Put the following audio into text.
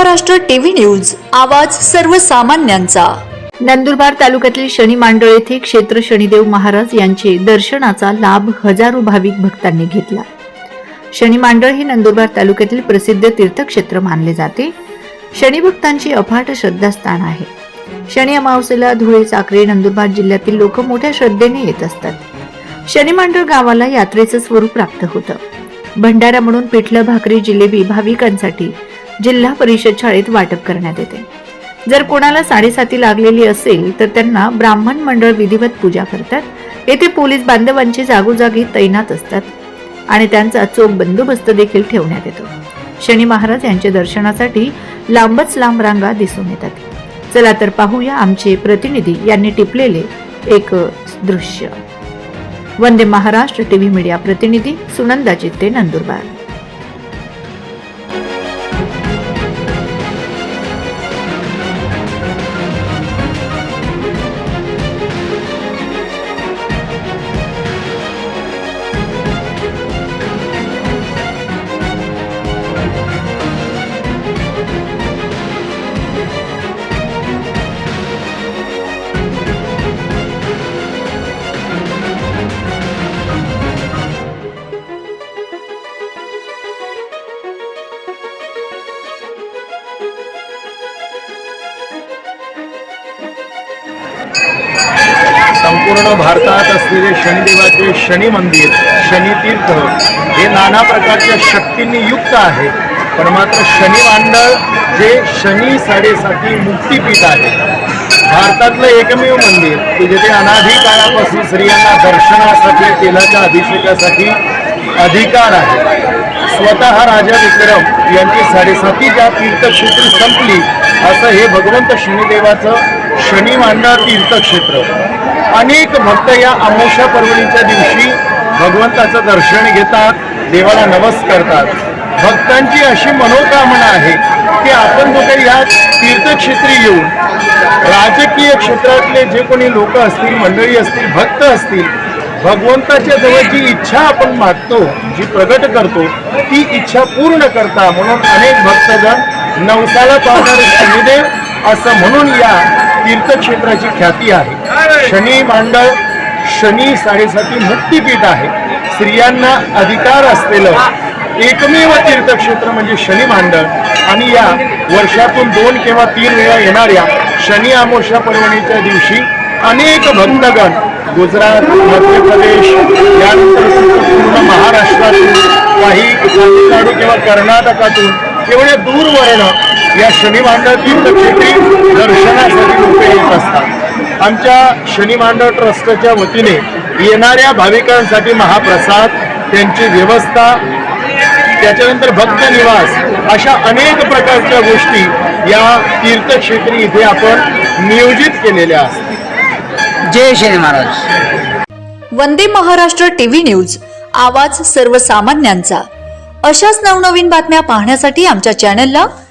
Maharashtra TV news आवाज सर्वसामान्यांचा. नंदुरबार तालुक्यातील शनी मांडळ येथे क्षेत्र शनिदेव महाराज यांचे दर्शनाचा लाभ हजारो भाविक भक्तांनी घेतला. शनी मांडळ हे नंदुरबार तालुक्यातील प्रसिद्ध तीर्थक्षेत्र मानले जाते. शनी भक्तांची अफाट श्रद्धास्थान आहे. शनी अमावस्येला धुळे साक्री नंदुरबार जिल्ह्यातील लोक मोठ्या श्रद्धेने येत असतात. शनी मांडळ गावाला यात्रेचं स्वरूप प्राप्त होतं. भंडारा म्हणून पिठलं भाकरी जिलेबी भाविकांसाठी जिल्हा परिषद शाळेत वाटप करण्यात येते. जर कोणाला साडेसाती लागलेली असेल तर त्यांना ब्राह्मण मंडळ विधिवत पूजा करतात. येथे पोलीस बांधवांची जागोजागी तैनात असतात आणि त्यांचा चोख बंदोबस्त देखील ठेवण्यात येतो. शनी महाराज यांच्या दर्शनासाठी लांबच लांब रांगा दिसून येतात. चला तर पाहूया आमचे प्रतिनिधी यांनी टिपलेले एक दृश्य. वंदे महाराष्ट्र टीव्ही मीडिया प्रतिनिधी सुनंदा चित्ते नंदुरबार. पूर्ण भारतात असलेले शनिदेवाचे शनी मंदिर शनितीर्थ हे नाना प्रकारच्या शक्तींनी युक्त आहे. पण मात्र शनी मांडळ जे शनी साडेसाती मुक्तिपीठ आहे. भारतातलं एकमेव मंदिर की जिथे अनाधी काळापासून स्त्रियांना दर्शनासाठी तेलाच्या अभिषेकासाठी अधिकार आहे. स्वतः राजा विक्रम यांची साडेसाती ज्या तीर्थक्षेत्री संपली असं हे भगवंत शनिदेवाचं शनी मांडा तीर्थक्षेत्र. अनेक भक्त या अमोशा पर्वणीच्या दिवशी भगवंताचं दर्शन घेतात देवाला नमस करतात. भक्तांची अशी मनोकामना आहे की आपण कुठे या तीर्थक्षेत्री येऊन राजकीय क्षेत्रातले जे कोणी लोक असतील मंडळी असतील भक्त असतील भगवंताच्या जवळ जी इच्छा आपण मागतो जी प्रगट करतो ती इच्छा पूर्ण करता म्हणून अनेक भक्तजण नवसाला पाहणारे शनिदेव असं म्हणून या तीर्थक्षेत्राची ख्याती आहे. शनी मांडळ शनी साडेसाती मुक्तीपीठ आहे. स्त्रियांना अधिकार असलेलं एकमेव तीर्थक्षेत्र म्हणजे शनी मांडळ आणि या वर्षातून दोन किंवा तीन वेळा येणाऱ्या शनी आमोशा पर्वणीच्या दिवशी अनेक भक्तगण गुजरात मध्य प्रदेश यानंतर पूर्ण महाराष्ट्रातून काही तामिळनाडू किंवा कर्नाटकातून केवळ दूरवर्ण शनी मांडळ तीर्थक्षेत्री दर्शनासाठी लोक येत असतात. आमच्या शनी मांडळ ट्रस्टच्या वतीने येणाऱ्या भाविकांसाठी महाप्रसाद त्यांची व्यवस्था त्याच्यानंतर भक्त निवास अशा अनेक प्रकारच्या गोष्टी या तीर्थक्षेत्री इथे आपण नियोजित केलेल्या असतात. जय शनी महाराज. वंदे महाराष्ट्र टीव्ही न्यूज आवाज सर्वसामान्यांचा. अशाच नवनवीन बातम्या पाहण्यासाठी आमच्या चॅनलला